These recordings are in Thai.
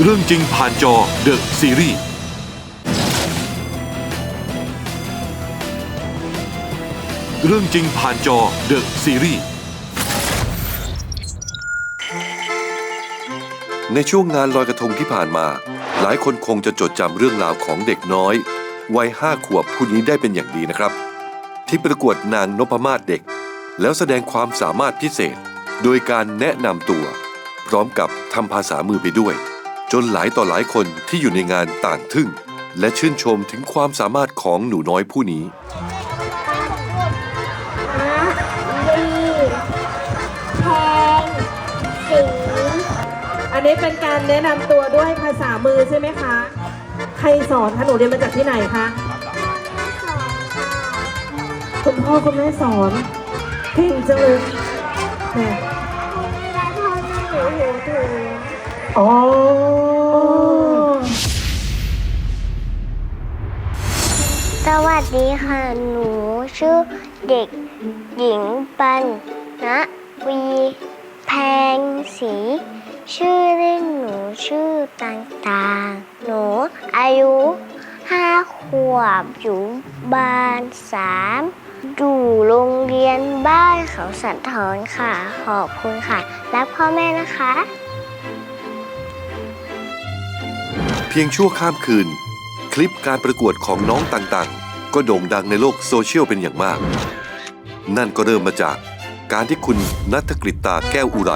เรื่องจริงผ่านจอเดอะซีรีส์เรื่องจริงผ่านจอเดอะซีรีส์ในช่วงงานลอยกระทงที่ผ่านมา หลายคนคงจะจดจำเรื่องราวของเด็กน้อย วัยห้าขวบผู้นี้ได้เป็นอย่างดีนะครับ ที่ประกวดนางนพมาศเด็ก แล้วแสดงความสามารถพิเศษ โดยการแนะนำตัว พร้อมกับทำภาษามือไปด้วย จนหลายต่อหลายคนที่อยู่ในงานต่างทึ่ง และชื่นชมถึงความสามารถของหนูน้อยผู้นี้แพงสีอันนี้เป็นการแนะนำตัวด้วยภาษามือใช่ไหมคะ ใครสอนคะหนูเรียนมาจากที่ไหนคะ คุณพ่อคุณแม่สอนเก่งจังเลยแหม่เวลาพ่อแม่หนูหูถึง อ๋อ สวัสดีค่ะ หนูชื่อเด็กหญิงปันนะวีแพงสี ชื่อเล่นหนูชื่อต่างๆ หนูอายุห้าขวบอยู่บ้านสามอยู่โรงเรียนบ้านเขาสันทอนค่ะ ขอบคุณค่ะ รักพ่อแม่นะคะ เพียงชั่วข้ามคืน คลิปการประกวดของน้องต่างๆ ก็โด่งดังในโลกโซเชียลเป็นอย่างมาก นั่นก็เริ่มมาจากการที่คุณนัทกฤตตาแก้วอุไร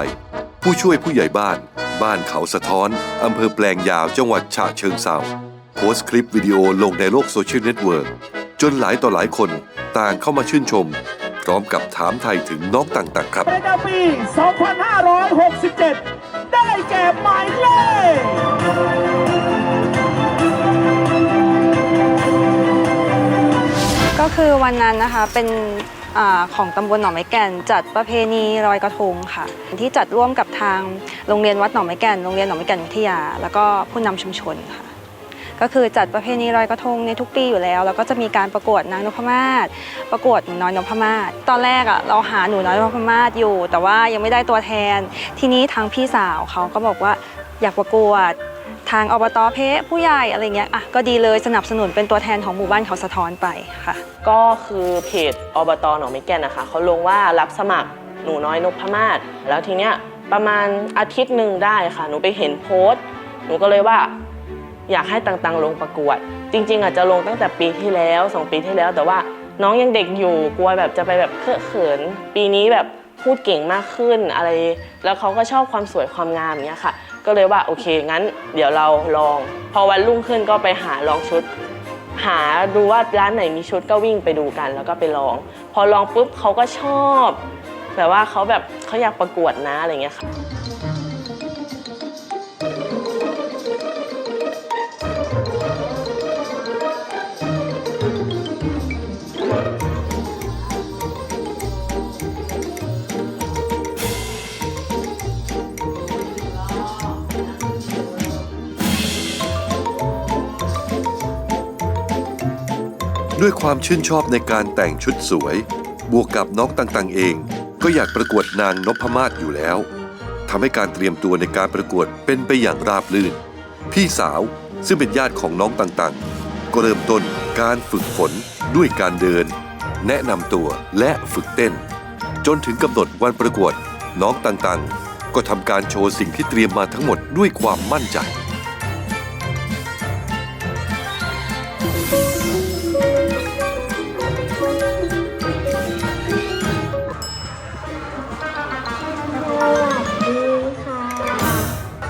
ผู้ช่วยผู้ใหญ่บ้าน บ้านเขาสะท้อน อำเภอแปลงยาวจังหวัดฉะเชิงเทราโพสต์คลิปวิดีโอลงในโลกโซเชียลเน็ตเวิร์กจนหลายต่อหลายคนต่างเข้ามาชื่นชม พร้อมกับถามไทยถึงน้องต่างๆ ครับประจำปี 2567 ได้แก่หมายเลข ก็คือวันนั้นนะคะเป็นอของตำบลหนองไม้แก่น จัดประเพณีลอยกระทงค่ะ ที่จัดร่วมกับทางโรงเรียนวัดหนองไม้แก่นโรงเรียนหนองไม้แก่นวิทยา แล้วก็ผู้นำชุมชนค่ะ ก็คือจัดประเพณีลอยกระทงในทุกปีอยู่แล้ว แล้วก็จะมีการประกวดนางนพมาศประกวดหนูน้อยนพมาศตอนแรกอะเราหาหนูน้อยนพมาศอยู่ แต่ว่ายังไม่ได้ตัวแทน ทีนี้ทางพี่สาวเขาก็บอกว่าอยากประกวด ทางอบตเพะผู้ใหญ่อะไรเงี้ยอะก็ดีเลยสนับสนุนเป็นตัวแทนของหมู่บ้านเขาสะท้อนไปค่ะ ก็คือเพจอบตหนองไมิแก่นนะคะเขาลงว่ารับสมัครหนูน้อยนพมาศแล้วทีเนี้ยประมาณอาทิตย์หนึ่งได้ค่ะ หนูไปเห็นโพสต์ หนูก็เลยว่าอยากให้ต่างๆ ลงประกวด จริง ๆ อาจจะลงตั้งแต่ปีที่แล้วสองปีที่แล้ว แต่ว่าน้องยังเด็กอยู่กลัวแบบจะไปแบบเคอะเขิน ปีนี้แบบพูดเก่งมากขึ้นอะไร แล้วเขาก็ชอบความสวยความงามเงี้ยค่ะ ก็เลยว่าโอเคงั้น เดี๋ยวเราลอง พอวันรุ่งขึ้นก็ไปหาลองชุด หาดูว่าร้านไหนมีชุดก็วิ่งไปดูกัน แล้วก็ไปลอง พอลองปุ๊บเขาก็ชอบ แบบว่าเขาแบบเขาอยากประกวดนะอะไรเงี้ยค่ะ ด้วยความชื่นชอบในการแต่งชุดสวย บวกกับน้องต่างๆเอง ก็อยากประกวดนางนพมาศอยู่แล้วทำให้การเตรียมตัวในการประกวดเป็นไปอย่างราบรื่น พี่สาวซึ่งเป็นญาติของน้องต่างๆ ก็เริ่มต้นการฝึกฝนด้วยการเดิน แนะนำตัวและฝึกเต้น จนถึงกำหนดวันประกวดน้องต่างๆ ก็ทำการโชว์สิ่งที่เตรียมมาทั้งหมดด้วยความมั่นใจ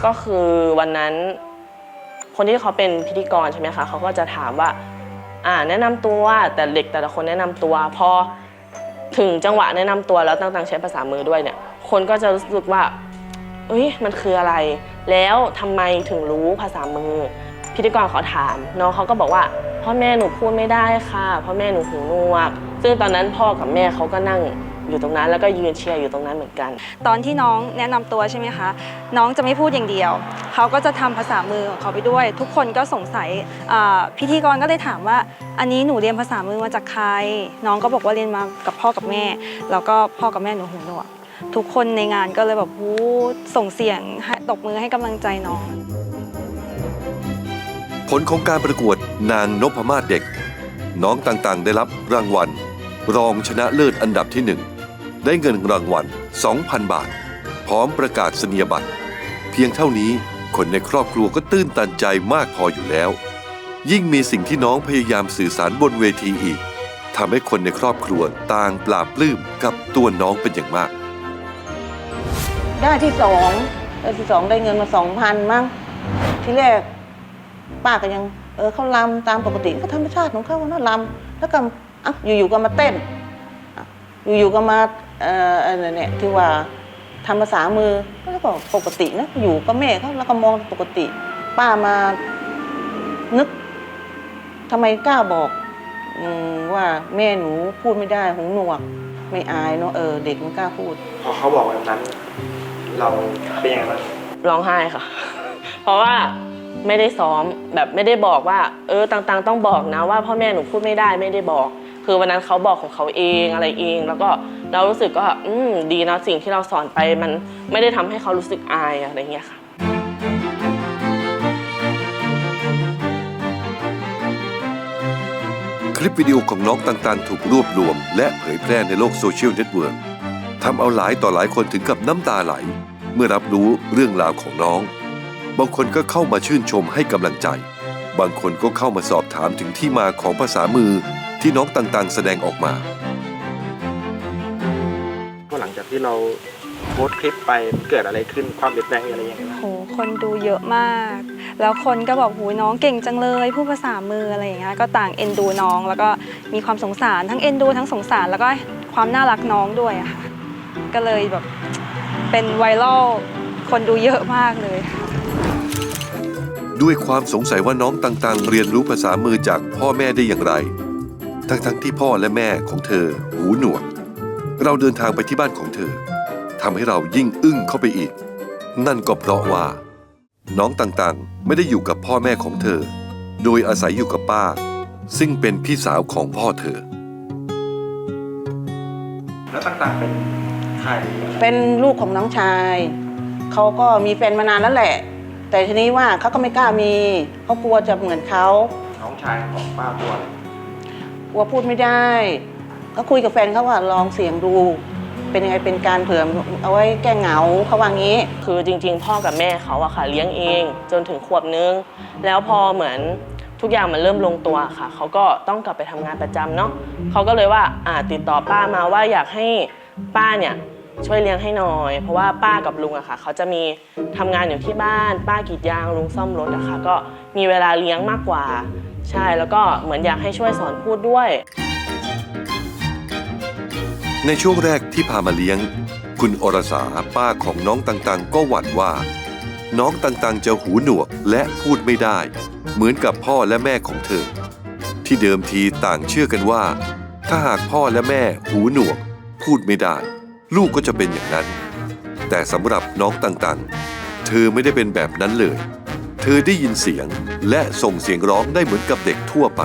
ก็คือวันนั้น คนที่เขาเป็นพิธีกรใช่ไหมคะเขาก็จะถามว่า อ่าแนะนำตัวแต่เด็กแต่ละคนแนะนำตัว พอถึงจังหวะแนะนำตัวแล้วต่างๆใช้ภาษามือด้วยเนี่ย คนก็จะรู้สึกว่าเอ้ยมันคืออะไร แล้วทำไมถึงรู้ภาษามือ พิธีกรเขาถามน้องเขาก็บอกว่าพ่อแม่หนูพูดไม่ได้ค่ะพ่อแม่หนูหูหนวก ซึ่งตอนนั้นพ่อกับแม่เขาก็นั่งอยู่ตรงนั้นแล้วก็ยืนเชียร์อยู่ตรงนั้นเหมือนกัน ตอนที่น้องแนะนำตัวใช่ไหมคะ น้องจะไม่พูดอย่างเดียว เขาก็จะทำภาษามือของเขาไปด้วย ทุกคนก็สงสัยอ่าพิธีกรก็เลยถามว่า อันนี้หนูเรียนภาษามือมาจากใคร น้องก็บอกว่าเรียนมากับพ่อกับแม่ แล้วก็พ่อกับแม่หนูหูหนวกทุกคนในงานก็เลยแบบวู้ส่งเสียงให้ตบมือให้กำลังใจน้อง ผลของการประกวดนางนพมาศเด็ก น้องต่างๆ ได้รับรางวัล รองชนะเลิศอันดับที่หนึ่งได้เงินรางวัล 2,000 บาท พร้อมประกาศนียบัตร เพียงเท่านี้คนในครอบครัวก็ตื้นตันใจมากพออยู่แล้ว ยิ่งมีสิ่งที่น้องพยายามสื่อสารบนเวทีอีกทำให้คนในครอบครัวต่างปลาบปลื้มกับตัวน้องเป็นอย่างมาก ได้ที่สองได้ที่สองได้เงินมาสองพันมั้งที่แรกป้าก็ยัง เออเขาลำตามปกติก็ธรรมชาติของเขาเนาะลำแล้วก็ อะอยู่ๆก็มาเต้นอะอยู่ๆก็มาเอ่ออะไรเนี่ยที่ว่าทำภาษามือแล้วก็ปกตินะอยู่กับแม่เขาแล้วก็มองปกติ ป้ามานึกทำไมกล้าบอกอมว่าแม่หนูพูดไม่ได้หูหนวก ไม่อายเนาะเออเด็กมันกล้าพูด พอเขาบอกแบบนั้น เราเป็นยังไงบ้างร้องไห้ค่ะ เพราะว่าไม่ได้ซ้อมแบบไม่ได้บอกว่า เออต่างๆ ต้องบอกนะว่าพ่อแม่หนูพูดไม่ได้ไม่ได้บอก คือวันนั้นเขาบอกของเขาเองอะไรเอง แล้วก็เรารู้สึกว่าอืมดีนะสิ่งที่เราสอนไปมันไม่ได้ทำให้เขารู้สึกอายอะไรเงี้ยค่ะคลิปวิดีโอของน้องต่างๆ ถูกรวบรวม และเผยแพร่ในโลกโซเชียลเน็ตเวิร์กทำเอาหลายต่อหลายคนถึงกับน้ำตาไหล เมื่อรับรู้เรื่องราวของน้อง บางคนก็เข้ามาชื่นชมให้กำลังใจ บางคนก็เข้ามาสอบถามถึงที่มาของภาษามือ ที่น้องต่างๆ แสดงออกมา พอหลังจากที่เราโพสต์คลิปไปเกิดอะไรขึ้นความเปลี่ยนแปลงมีอะไรยังไงบ้างโห คนดูเยอะมาก แล้วคนก็บอกหูยน้องเก่งจังเลยพูดภาษามืออะไรอย่างเงี้ย ก็ต่างเอ็นดูน้อง แล้วก็มีความสงสารทั้งเอ็นดูทั้งสงสารแล้วก็ความน่ารักน้องด้วยอะค่ะ ก็เลยแบบเป็นไวรัลคนดูเยอะมากเลยค่ะ ด้วยความสงสัยว่าน้องต่างๆ เรียนรู้ภาษามือจากพ่อแม่ได้อย่างไร ทั้งๆที่พ่อและแม่ของเธอหูหนวก เราเดินทางไปที่บ้านของเธอทำให้เรายิ่งอึ้งเข้าไปอีก นั่นก็เพราะว่า น้องต่างๆไม่ได้อยู่กับพ่อแม่ของเธอ โดยอาศัยอยู่กับป้า ซึ่งเป็นพี่สาวของพ่อเธอ แล้วต่างๆเป็นใครเป็นลูกของน้องชายเขาก็มีแฟนมานานแล้วแหละ แต่ทีนี้ว่าเขาก็ไม่กล้ามีเขากลัวจะเหมือนเขาน้องชายของป้าตัวก ลัวพูดไม่ได้ ก็คุยกับแฟนเขาว่าลองเสียงดู เป็นยังไงเป็นการเผื่อเอาไว้แก้เหงาเขาว่างี้ คือจริง ๆ พ่อกับแม่เขาอะค่ะ เลี้ยงเองจนถึงขวบนึง แล้วพอเหมือนทุกอย่างมันเริ่มลงตัวค่ะ เขาก็ต้องกลับไปทำงานประจำเนาะเขาก็เลยว่าอ่าติดต่อป้ามาว่าอยากให้ป้าเนี่ยช่วยเลี้ยงให้หน่อย เพราะว่าป้ากับลุงอะค่ะ เขาจะมีทำงานอยู่ที่บ้าน ป้ากรีดยางลุงซ่อมรถอะค่ะ ก็มีเวลาเลี้ยงมากกว่า ใช่แล้วก็เหมือนอยากให้ช่วยสอนพูดด้วย ในช่วงแรกที่พามาเลี้ยง คุณอรสาป้าของน้องต่างๆ ก็หวั่นว่า น้องต่างๆ จะหูหนวกและพูดไม่ได้ เหมือนกับพ่อและแม่ของเธอ ที่เดิมทีต่างเชื่อกันว่า ถ้าหากพ่อและแม่หูหนวก พูดไม่ได้ ลูกก็จะเป็นอย่างนั้น แต่สำหรับน้องต่างๆ เธอไม่ได้เป็นแบบนั้นเลย อได้ยินเสียงและส่งเสียงร้องได้เหมือนกับเด็กทั่วไป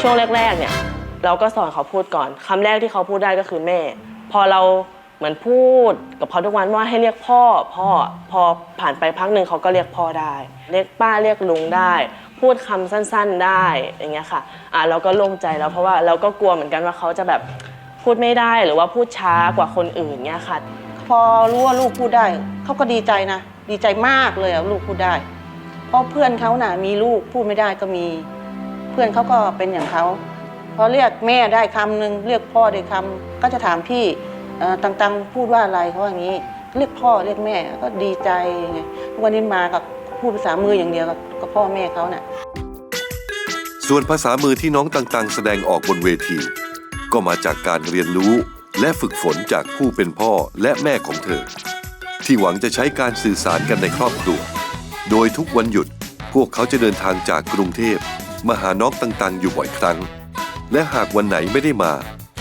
ช่วงแรกๆเนี่ยเราก็สอนเขาพูดก่อนคำแรกที่เขาพูดได้ก็คือแม่ พอเราเหมือนพูดกับเขาทุกวันว่าให้เรียกพ่อพ่อพอผ่านไปพักหนึ่งเขาก็เรียกพ่อได้ เรียกป้าเรียกลุงได้ พูดคำสั้นๆได้อย่างเงี้ยค่ะอะเราก็โล่งใจแล้วเพราะว่าเราก็กลัวเหมือนกันว่าเขาจะแบบ พูดไม่ได้หรือว่าพูดช้ากว่าคนอื่นเงี้ยค่ะ พอรู้ว่าลูกพูดได้เขาก็ดีใจนะดีใจมากเลยอะลูกพูดได้ เพราะเพื่อนเขาน่ะมีลูกพูดไม่ได้ก็มี เพื่อนเขาก็เป็นอย่างเขาพอเรียกแม่ได้คำหนึ่งเรียกพ่อได้คำก็จะถามพี่เอ่อตังๆพูดว่าอะไรเขาว่าอย่างนี้ เรียกพ่อเรียกแม่ก็ดีใจไงทุกวันนี้มากับพูดภาษามืออย่างเดียวกับกับพ่อแม่เขาน่ะส่วนภาษามือที่น้องต่างๆ แสดงออกบนเวที ก็มาจากการเรียนรู้ และฝึกฝนจากผู้เป็นพ่อและแม่ของเธอ ที่หวังจะใช้การสื่อสารกันในครอบครัว โดยทุกวันหยุดพวกเขาจะเดินทางจากกรุงเทพมาหาน้องต่างๆ อยู่บ่อยครั้ง และหากวันไหนไม่ได้มา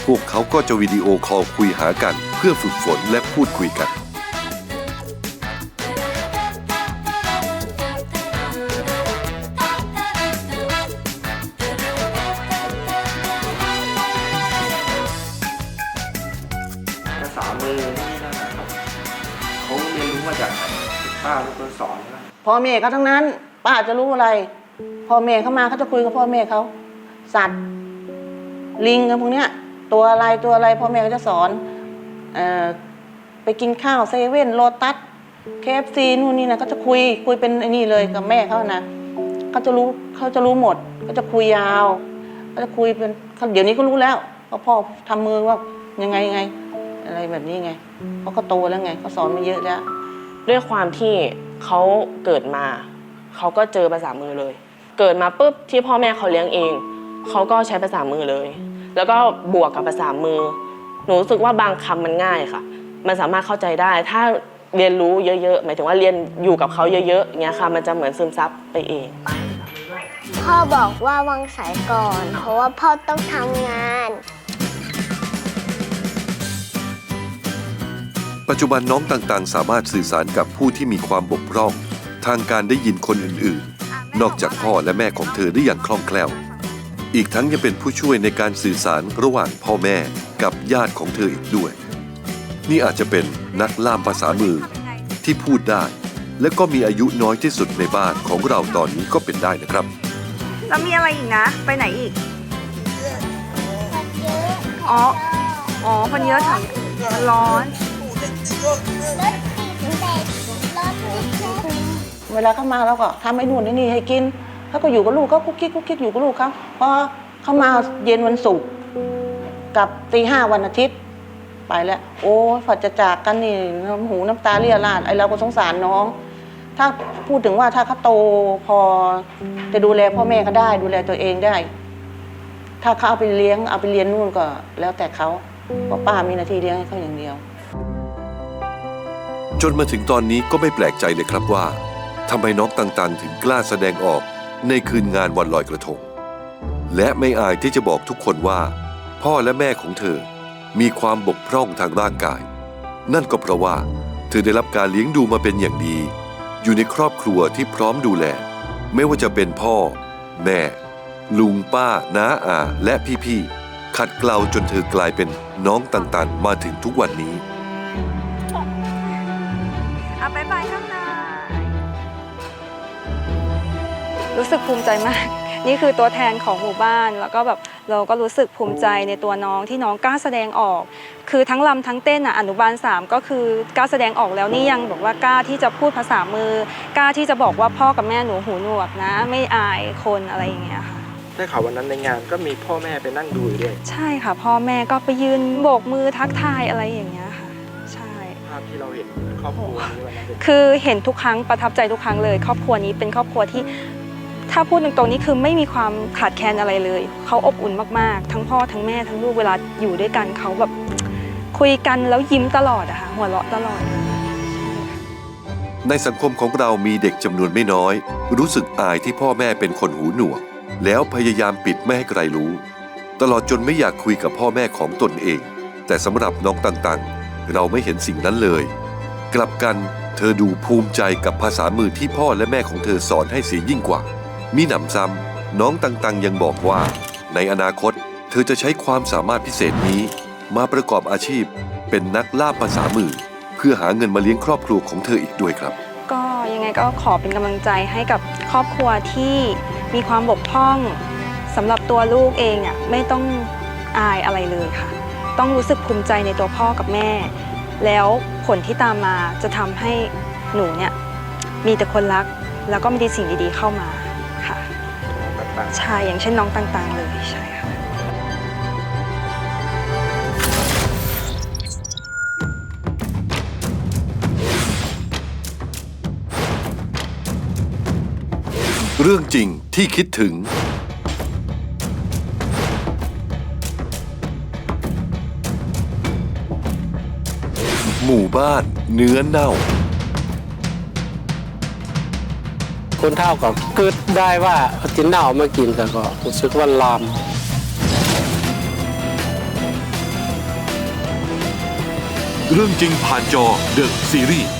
พวกเขาก็จะวิดีโอคอลคุยหากัน เพื่อฝึกฝนและพูดคุยกัน แม่เขาทั้งนั้น ป้าจะรู้อะไร พ่อแม่เขามาเขาจะคุยกับพ่อแม่เขาสัตว์ ลิงกันพวกเนี้ย ตัวอะไรตัวอะไรพ่อแม่ก็จะสอนออไปกินข้าวเซเว่นโลตัสเคฟซีนู่นนี่นะก็จะคุยคุยเป็นไอ้นี่เลยกับแม่เขานะเขาจะรู้เขาจะรู้หมดเขาจะคุยยาวเขาจะคุยเป็นเดี๋ยวนี้ก็รู้แล้วเพราะพ่อทำมือว่ายังไงยังไง อะไรแบบนี้ไงเพราะเขาโตแล้วไงเขาสอนมาเยอะแล้วด้วยความที่ เขาเกิดมาเขาก็เจอภาษามือเลย เกิดมาปุ๊บที่พ่อแม่เขาเลี้ยงเองเขาก็ใช้ภาษามือเลย แล้วก็บวกกับภาษามือ หนูรู้สึกว่าบางคำมันง่ายค่ะ มันสามารถเข้าใจได้ ถ้าเรียนรู้เยอะๆ หมายถึงว่าเรียนอยู่กับเขาเยอะๆอย่างเงี้ยค่ะ มันจะเหมือนซึมซับไปเอง พ่อบอกว่าวางสายก่อน เพราะว่าพ่อต้องทำงาน ปัจจุบันน้องต่างๆ สามารถสื่อสารกับผู้ที่มีความบกพร่อง ทางการได้ยินคนอื่นๆ นอกจากพ่อและแม่ของเธอได้อย่างคล่องแคล่ว อีกทั้งยังเป็นผู้ช่วยในการสื่อสารระหว่างพ่อแม่กับญาติของเธออีกด้วย นี่อาจจะเป็นนักล่ามภาษามือที่พูดได้ และก็มีอายุน้อยที่สุดในบ้านของเราตอนนี้ก็เป็นได้นะครับ แล้วมีอะไรอีกนะ ไปไหนอีก อ๋อ อ๋อคนเยอะถังมันร้อน เวลาเขามาเราก็ทำไอ้นู่นไอ้นี่ให้กินเขาก็อยู่กับลูกเขาคุกคิกคุกคิกอยู่กับลูกเขาพอเขามาเย็นวันศุกร์กับตีห้าวันอาทิตย์ ไปแล้ว โอ้ฝัดจะจากกันนี่น้ำหูน้ำตาเรียราดไอเราก็สงสารน้อง ถ้าพูดถึงว่าถ้าเขาโตพอจะดูแลพ่อแม่เขาได้ดูแลตัวเองได้ ถ้าเขาเอาไปเลี้ยงเอาไปเรียนนู่นก็ แล้วแต่เขาเพราะป้ามีหน้าที่เลี้ยงให้เขาอย่างเดียว จนมาถึงตอนนี้ก็ไม่แปลกใจเลยครับว่าทำไมน้องต่างๆ ถึงกล้าแสดงออกในคืนงานวันลอยกระทง และไม่อายที่จะบอกทุกคนว่า พ่อและแม่ของเธอ มีความบกพร่องทางร่างกาย นั่นก็เพราะว่า เธอได้รับการเลี้ยงดูมาเป็นอย่างดี อยู่ในครอบครัวที่พร้อมดูแล ไม่ว่าจะเป็นพ่อ แม่ ลุงป้า น้าอาและพี่ๆขัดเกลาจนเธอกลายเป็นน้องต่างๆ มาถึงทุกวันนี้ รู้สึกภูมิใจมาก นี่คือตัวแทนของหมู่บ้าน แล้วก็แบบเราก็รู้สึกภูมิใจในตัวน้องที่น้องกล้าแสดงออก คือทั้งลำทั้งเต้นอะอนุบาลสามก็คือกล้าแสดงออกแล้วนี่ยังบอกว่ากล้าที่จะพูดภาษามือกล้าที่จะบอกว่าพ่อกับแม่หนูหูหนวกนะ ไม่อายคนอะไรอย่างเงี้ยค่ะได้ข่าววันนั้นในงานก็มีพ่อแม่ไปนั่งดูอยู่ด้วยใช่ค่ะ พ่อแม่ก็ไปยืนโบกมือทักทายอะไรอย่างเงี้ยค่ะ ใช่ ภาพที่เราเห็นครอบครัวนี้วันนั้นเป็นคือเห็นทุกครั้งประทับใจทุกครั้งเลย ครอบครัวนี้เป็นครอบครัวที่ ถ้าพูดตรงๆนี่คือไม่มีความขาดแคลนอะไรเลย เขาอบอุ่นมากๆ ทั้งพ่อทั้งแม่ทั้งลูกเวลาอยู่ด้วยกันเขาแบบคุยกันแล้วยิ้มตลอดอะค่ะหัวเราะตลอด ในสังคมของเรามีเด็กจำนวนไม่น้อย รู้สึกอายที่พ่อแม่เป็นคนหูหนวก แล้วพยายามปิดไม่ให้ใครรู้ ตลอดจนไม่อยากคุยกับพ่อแม่ของตนเอง แต่สำหรับน้องต่างๆ เราไม่เห็นสิ่งนั้นเลย กลับกันเธอดูภูมิใจกับภาษามือที่พ่อและแม่ของเธอสอนให้เสียยิ่งกว่า มีหนำซ้ำน้องต่างๆยังบอกว่า ในอนาคตเธอจะใช้ความสามารถพิเศษนี้ มาประกอบอาชีพ เป็นนักล่าภาษามือ เพื่อหาเงินมาเลี้ยงครอบครัวของเธออีกด้วยครับ ก็ยังไงก็ขอเป็นกำลังใจให้กับครอบครัวที่มีความบกพร่องสำหรับตัวลูกเองอะไม่ต้องอายอะไรเลยค่ะ ต้องรู้สึกภูมิใจในตัวพ่อกับแม่ แล้วผลที่ตามมาจะทำให้หนูเนี่ยมีแต่คนรักแล้วก็มีแต่สิ่งดีๆเข้ามา ใช่อย่างเช่นน้องต่างๆ เลยใช่ค่ะ เรื่องจริงที่คิดถึง หมู่บ้านเนื้อเน่า คนเท่าก็เกิดได้ว่าจินเน่ามากินแต่ก็รู้สึกว่าลามเรื่องจริงผ่านจอเดอะซีรีส์